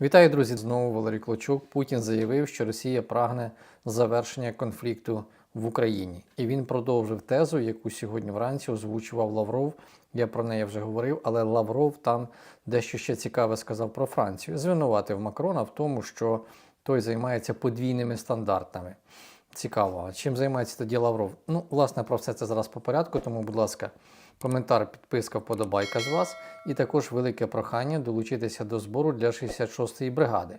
Вітаю, друзі! Знову Валерій Клочук. Путін заявив, що Росія прагне завершення конфлікту в Україні. І він продовжив тезу, яку сьогодні вранці озвучував Лавров. Я про неї вже говорив, але Лавров там дещо ще цікаве сказав про Францію. Звинуватив Макрона в тому, що той займається подвійними стандартами. Цікаво, чим займається тоді Лавров? Ну, власне, про все це зараз по порядку, тому, будь ласка, коментар, підписка, вподобайка з вас. І також велике прохання долучитися до збору для 66-ї бригади.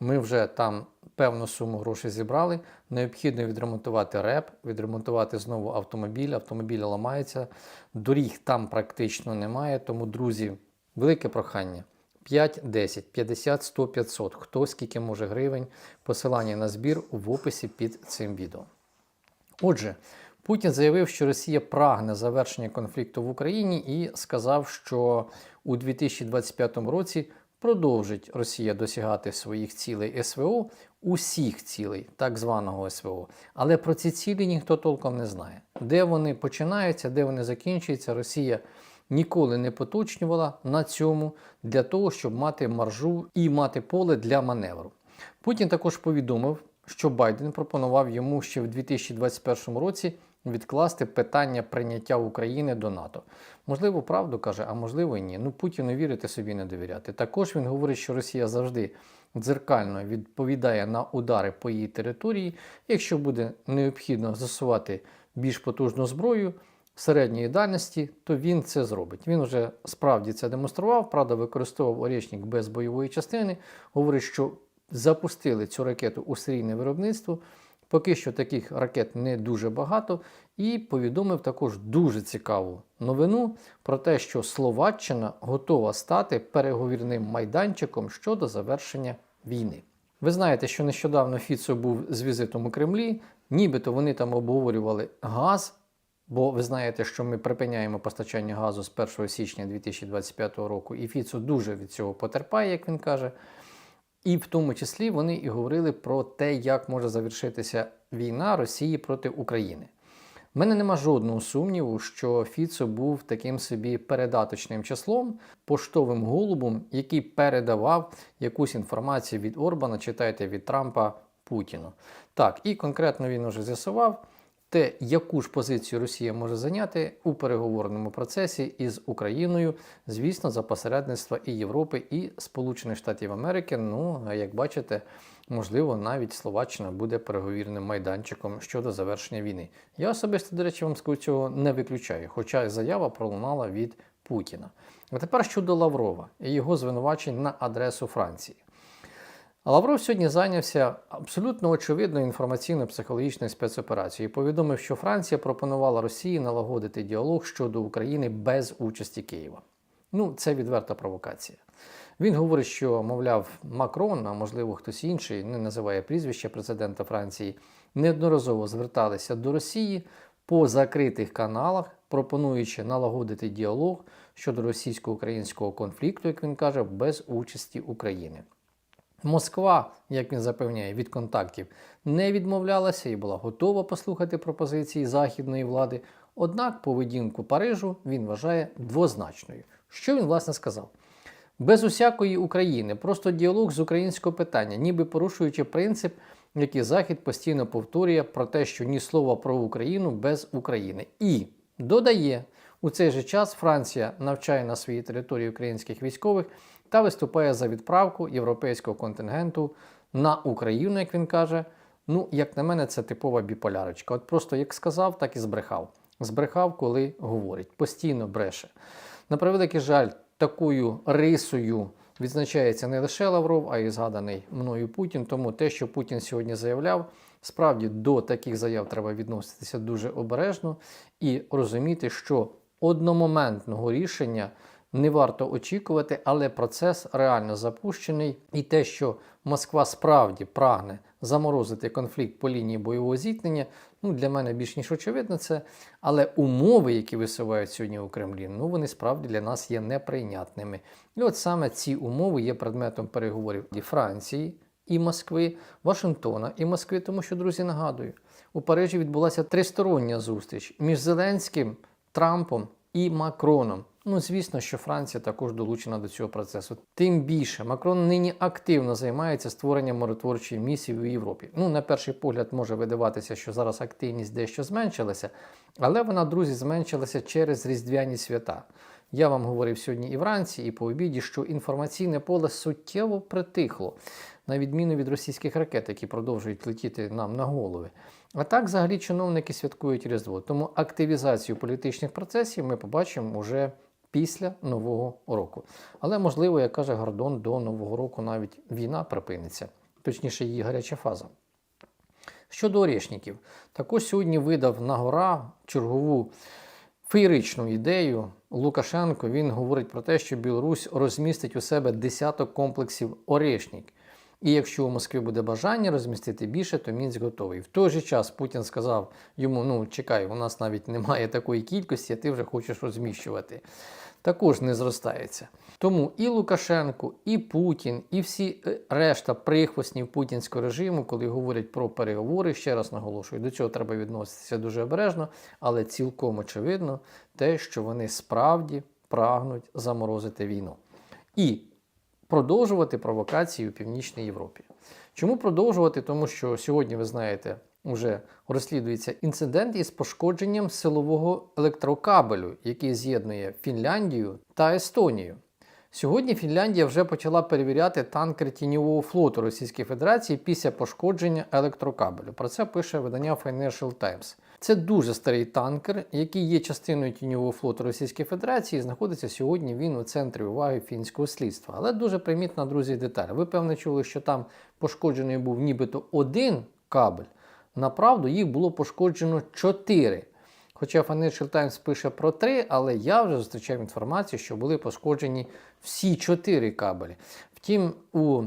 Ми вже там певну суму грошей зібрали. Необхідно відремонтувати реп, відремонтувати знову автомобіль. Автомобіль ламається, доріг там практично немає. Тому, друзі, велике прохання. 5, 10, 50, 100, 500. Хто скільки може гривень. Посилання на збір в описі під цим відео. Отже, Путін заявив, що Росія прагне завершення конфлікту в Україні і сказав, що у 2025 році продовжить Росія досягати своїх цілей СВО, усіх цілей так званого СВО. Але про ці цілі ніхто толком не знає. Де вони починаються, де вони закінчуються, Росія ніколи не поточнювала на цьому для того, щоб мати маржу і мати поле для маневру. Путін також повідомив, що Байден пропонував йому ще в 2021 році відкласти питання прийняття України до НАТО. Можливо, правду каже, а можливо і ні. Ну Путіну вірити собі не довіряти. Також він говорить, що Росія завжди дзеркально відповідає на удари по її території. Якщо буде необхідно застосувати більш потужну зброю середньої дальності, то він це зробить. Він вже справді це демонстрував, правда, використовував орічник без бойової частини. Говорить, що запустили цю ракету у серійне виробництво. Поки що таких ракет не дуже багато, і повідомив також дуже цікаву новину про те, що Словаччина готова стати переговірним майданчиком щодо завершення війни. Ви знаєте, що нещодавно Фіцо був з візитом у Кремлі, нібито вони там обговорювали газ. Бо ви знаєте, що ми припиняємо постачання газу з 1 січня 2025 року, і Фіцо дуже від цього потерпає, як він каже. І в тому числі вони і говорили про те, як може завершитися війна Росії проти України. У мене нема жодного сумніву, що Фіцо був таким собі передаточним числом, поштовим голубом, який передавав якусь інформацію від Орбана, читайте від Трампа Путіну. Так, і конкретно він уже з'ясував те, яку ж позицію Росія може зайняти у переговорному процесі із Україною, звісно, за посередництва і Європи, і Сполучених Штатів Америки. Ну, як бачите, можливо, навіть Словаччина буде переговірним майданчиком щодо завершення війни. Я особисто, до речі, вам скажу, цього не виключаю, хоча заява пролунала від Путіна. А тепер щодо Лаврова і його звинувачень на адресу Франції. Лавров сьогодні зайнявся абсолютно очевидною інформаційно-психологічною спецоперацією і повідомив, що Франція пропонувала Росії налагодити діалог щодо України без участі Києва. Ну, це відверта провокація. Він говорить, що, мовляв, Макрон, а можливо хтось інший, не називає прізвище президента Франції, неодноразово зверталися до Росії по закритих каналах, пропонуючи налагодити діалог щодо російсько-українського конфлікту, як він каже, без участі України. Москва, як він запевняє, від контактів не відмовлялася і була готова послухати пропозиції західної влади. Однак поведінку Парижу він вважає двозначною. Що він власне сказав? Без усякої України, просто діалог з українського питання, ніби порушуючи принцип, який Захід постійно повторює про те, що ні слова про Україну без України. І додає, у цей же час Франція навчає на своїй території українських військових та виступає за відправку європейського контингенту на Україну, як він каже. Ну, як на мене, це типова біполярочка. От просто як сказав, так і збрехав. Збрехав, коли говорить, постійно бреше. На превеликий жаль, такою рисою відзначається не лише Лавров, а й згаданий мною Путін. Тому те, що Путін сьогодні заявляв, справді до таких заяв треба відноситися дуже обережно і розуміти, що одномоментного рішення не варто очікувати, але процес реально запущений. І те, що Москва справді прагне заморозити конфлікт по лінії бойового зіткнення, ну для мене більш ніж очевидно це. Але умови, які висувають сьогодні у Кремлі, ну вони справді для нас є неприйнятними. І от саме ці умови є предметом переговорів і Франції. І Москви, Вашингтона і Москви, тому що, друзі, нагадую, у Парижі відбулася тристороння зустріч між Зеленським, Трампом і Макроном. Ну, звісно, що Франція також долучена до цього процесу. Тим більше Макрон нині активно займається створенням миротворчої місії у Європі. Ну, на перший погляд може видаватися, що зараз активність дещо зменшилася, але вона, друзі, зменшилася через різдвяні свята. Я вам говорив сьогодні і вранці, і по обіді, що інформаційне поле суттєво притихло, на відміну від російських ракет, які продовжують летіти нам на голови. А так, взагалі, чиновники святкують Різдво. Тому активізацію політичних процесів ми побачимо уже після Нового року. Але, можливо, як каже Гордон, до Нового року навіть війна припиниться, точніше, її гаряча фаза. Щодо орешників, також сьогодні видав на гора чергову феєричну ідею. Лукашенко він говорить про те, що Білорусь розмістить у себе десяток комплексів орешник. І якщо у Москві буде бажання розмістити більше, то Мінськ готовий. В той же час Путін сказав йому: ну чекай, у нас навіть немає такої кількості, а ти вже хочеш розміщувати. Також не зростається. Тому і Лукашенко, і Путін, і всі е, решта прихвостнів путінського режиму, коли говорять про переговори, ще раз наголошую, до цього треба відноситися дуже обережно, але цілком очевидно те, що вони справді прагнуть заморозити війну. І продовжувати провокації у Північній Європі. Чому продовжувати? Тому що сьогодні, ви знаєте, вже розслідується інцидент із пошкодженням силового електрокабелю, який з'єднує Фінляндію та Естонію. Сьогодні Фінляндія вже почала перевіряти танкер тіньового флоту Російської Федерації після пошкодження електрокабелю. Про це пише видання Financial Times. Це дуже старий танкер, який є частиною тіньового флоту Російської Федерації. і Знаходиться сьогодні він у центрі уваги фінського слідства. Але дуже примітна, друзі, деталь. Ви певно чули, що там пошкоджений був нібито один кабель. Направду їх було пошкоджено чотири. Хоча Financial Times пише про три, але я вже зустрічав інформацію, що були пошкоджені всі чотири кабелі. Втім, у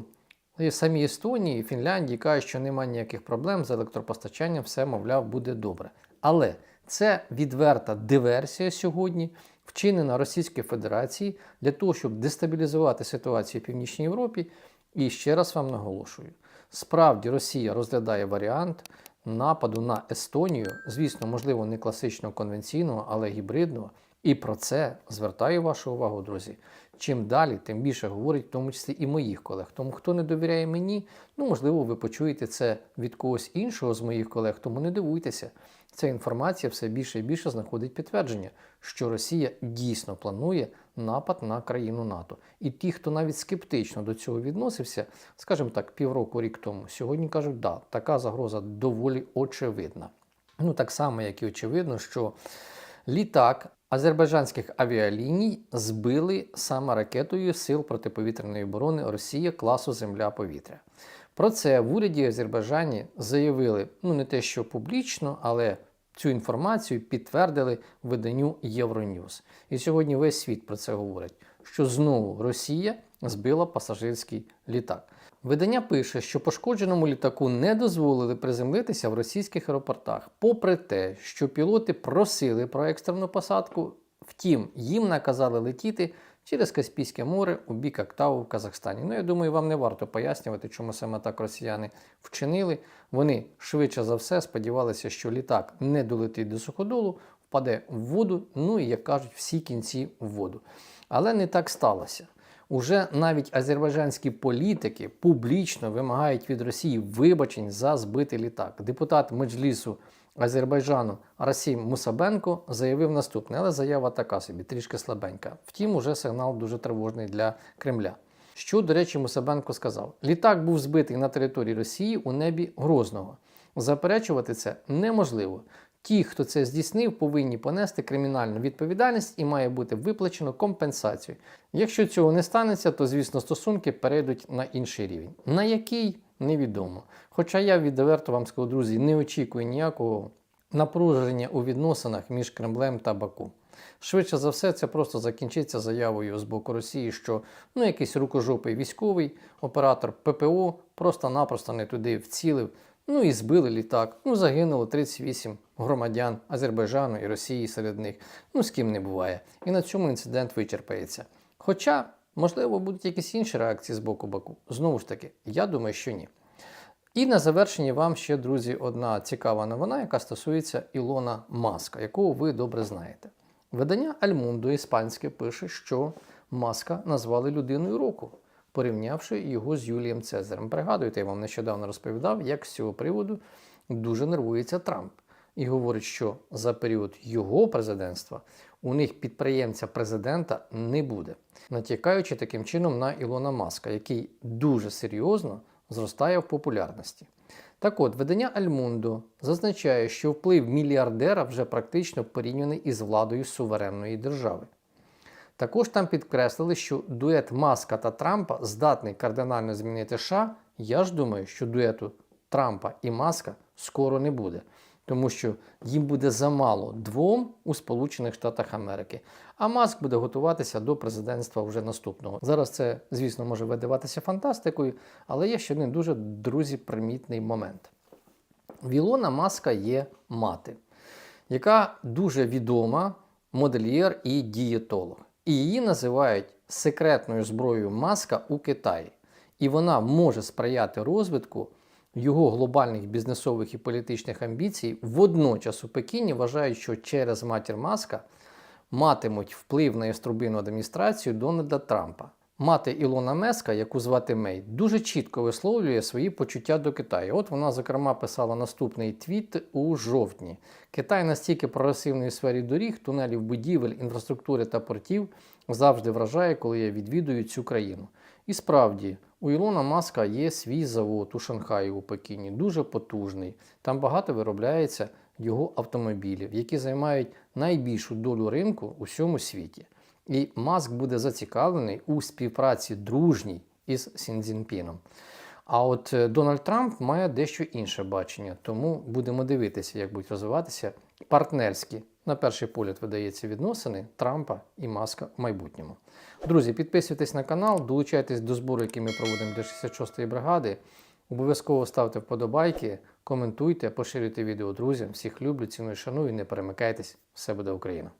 самій Естонії і Фінляндії кажуть, що немає ніяких проблем з електропостачанням, все, мовляв, буде добре. Але це відверта диверсія сьогодні, вчинена Російською Федерацією для того, щоб дестабілізувати ситуацію в Північній Європі. І ще раз вам наголошую: справді Росія розглядає варіант нападу на Естонію, звісно, можливо, не класичного конвенційного, але гібридного. І про це звертаю вашу увагу, друзі. Чим далі, тим більше говорить, в тому числі і моїх колег. Тому хто не довіряє мені, ну можливо, ви почуєте це від когось іншого з моїх колег, тому не дивуйтеся. Ця інформація все більше і більше знаходить підтвердження, що Росія дійсно планує напад на країну НАТО. І ті, хто навіть скептично до цього відносився, скажімо так, півроку рік тому, сьогодні кажуть, да, така загроза доволі очевидна. Ну так само, як і очевидно, що літак азербайджанських авіаліній збили саме ракетою Сил протиповітряної оборони Росія класу Земля-повітря. Про це в уряді Азербайджані заявили ну не те, що публічно, але цю інформацію підтвердили виданню Євроньюз. І сьогодні весь світ про це говорить, що знову Росія збила пасажирський літак. Видання пише, що пошкодженому літаку не дозволили приземлитися в російських аеропортах, попри те, що пілоти просили про екстрену посадку, втім, їм наказали летіти через Каспійське море у бік Актау в Казахстані. Ну, я думаю, вам не варто пояснювати, чому саме так росіяни вчинили. Вони швидше за все сподівалися, що літак не долетить до суходолу, впаде в воду, ну і, як кажуть, всі кінці в воду. Але не так сталося. Уже навіть азербайджанські політики публічно вимагають від Росії вибачень за збитий літак. Депутат Меджлісу Азербайджану Расім Мусабенко заявив наступне, але заява така собі, трішки слабенька. Втім, уже сигнал дуже тривожний для Кремля. Що, до речі, Мусабенко сказав: літак був збитий на території Росії у небі Грозного. Заперечувати це неможливо. Ті, хто це здійснив, повинні понести кримінальну відповідальність і має бути виплачено компенсацію. Якщо цього не станеться, то звісно стосунки перейдуть на інший рівень. На який невідомо. Хоча я відверто вам скажу, друзі, не очікую ніякого напруження у відносинах між Кремлем та Баку. Швидше за все, це просто закінчиться заявою з боку Росії, що ну, якийсь рукожопий військовий оператор ППО просто-напросто не туди вцілив. Ну і збили літак. Ну, загинуло 38 громадян Азербайджану і Росії серед них. Ну, з ким не буває. І на цьому інцидент вичерпається. Хоча, можливо, будуть якісь інші реакції з боку Баку. Знову ж таки, я думаю, що ні. І на завершення вам ще, друзі, одна цікава новина, яка стосується Ілона Маска, якого ви добре знаєте. Видання Альмундо іспанське пише, що Маска назвали людиною року, порівнявши його з Юлієм Цезарем. Пригадуєте, я вам нещодавно розповідав, як з цього приводу дуже нервується Трамп і говорить, що за період його президентства у них підприємця президента не буде, натякаючи таким чином на Ілона Маска, який дуже серйозно зростає в популярності. Так от, видання Альмундо зазначає, що вплив мільярдера вже практично порівняний із владою суверенної держави. Також там підкреслили, що дует Маска та Трампа здатний кардинально змінити США. Я ж думаю, що дуету Трампа і Маска скоро не буде, тому що їм буде замало двом у Сполучених Штатах Америки. А Маск буде готуватися до президентства вже наступного. Зараз це, звісно, може видаватися фантастикою, але є ще один дуже друзі примітний момент. В Ілона Маска є мати, яка дуже відома модельєр і дієтолог. І її називають секретною зброєю Маска у Китаї. І вона може сприяти розвитку його глобальних бізнесових і політичних амбіцій. Водночас у Пекіні вважають, що через матір Маска матимуть вплив на яструбину адміністрацію Дональда Трампа. Мати Ілона Меска, яку звати Мей, дуже чітко висловлює свої почуття до Китаю. От вона, зокрема, писала наступний твіт у жовтні. Китай настільки прогресивний у сфері доріг, тунелів, будівель, інфраструктури та портів завжди вражає, коли я відвідую цю країну. І справді, у Ілона Маска є свій завод у Шанхаї у Пекіні, дуже потужний. Там багато виробляється його автомобілів, які займають найбільшу долю ринку у всьому світі. І Маск буде зацікавлений у співпраці дружній із Сінзінпіном. А от е, Дональд Трамп має дещо інше бачення, тому будемо дивитися, як будуть розвиватися партнерські, на перший погляд видається, відносини Трампа і Маска в майбутньому. Друзі, підписуйтесь на канал, долучайтесь до збору, який ми проводимо для 66-ї бригади. Обов'язково ставте вподобайки, коментуйте, поширюйте відео друзям. Всіх люблю, ціную, шаную, не перемикайтесь. Все буде Україна!